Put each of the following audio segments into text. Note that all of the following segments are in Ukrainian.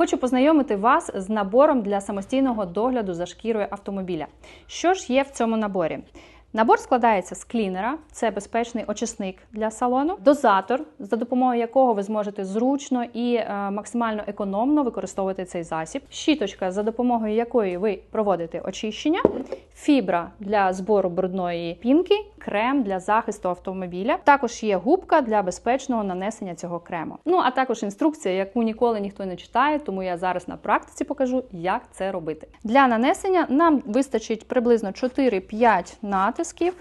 Хочу познайомити вас з набором для самостійного догляду за шкірою автомобіля. Що ж є в цьому наборі? Набор складається з клінера, це безпечний очисник для салону, дозатор, за допомогою якого ви зможете зручно і е, максимально економно використовувати цей засіб, щіточка, за допомогою якої ви проводите очищення, фібра для збору брудної пінки, крем для захисту автомобіля. Також є губка для безпечного нанесення цього крему. Ну а також інструкція, яку ніколи ніхто не читає, тому я зараз на практиці покажу, як це робити. Для нанесення нам вистачить приблизно 4-5 натисків,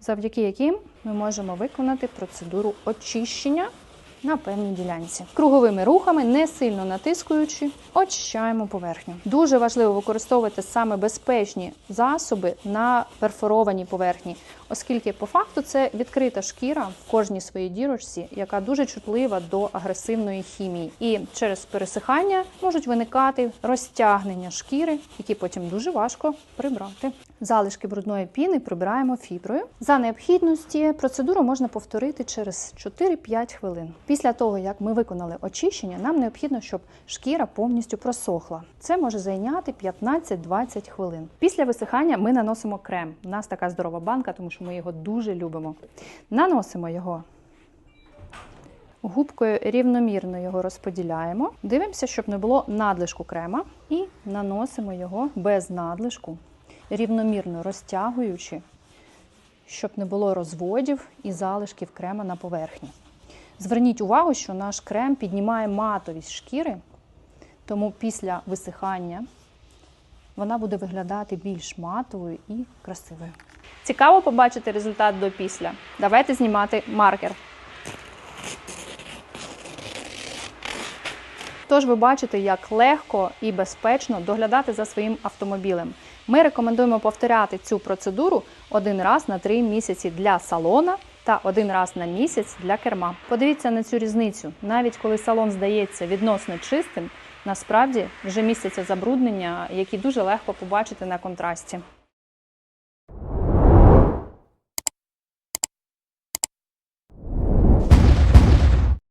завдяки яким ми можемо виконати процедуру очищення на певній ділянці. Круговими рухами, не сильно натискуючи, очищаємо поверхню. Дуже важливо використовувати саме безпечні засоби на перфорованій поверхні, оскільки по факту це відкрита шкіра в кожній своїй дірочці, яка дуже чутлива до агресивної хімії. І через пересихання можуть виникати розтягнення шкіри, які потім дуже важко прибрати. Залишки брудної піни прибираємо фіброю. За необхідності процедуру можна повторити через 4-5 хвилин. Після того, як ми виконали очищення, нам необхідно, щоб шкіра повністю просохла. Це може зайняти 15-20 хвилин. Після висихання ми наносимо крем. У нас така здорова банка, тому що ми його дуже любимо. Наносимо його Губкою рівномірно його розподіляємо. Дивимося, щоб не було надлишку крема, і наносимо його без надлишку, рівномірно розтягуючи, щоб не було розводів і залишків крема на поверхні. Зверніть увагу, що наш крем піднімає матовість шкіри, тому після висихання вона буде виглядати більш матовою і красивою. Цікаво побачити результат до після. Давайте знімати маркер. Тож ви бачите, як легко і безпечно доглядати за своїм автомобілем. Ми рекомендуємо повторяти цю процедуру один раз на три місяці для салона та один раз на місяць для керма. Подивіться на цю різницю. Навіть коли салон здається відносно чистим, насправді вже містяться забруднення, які дуже легко побачити на контрасті.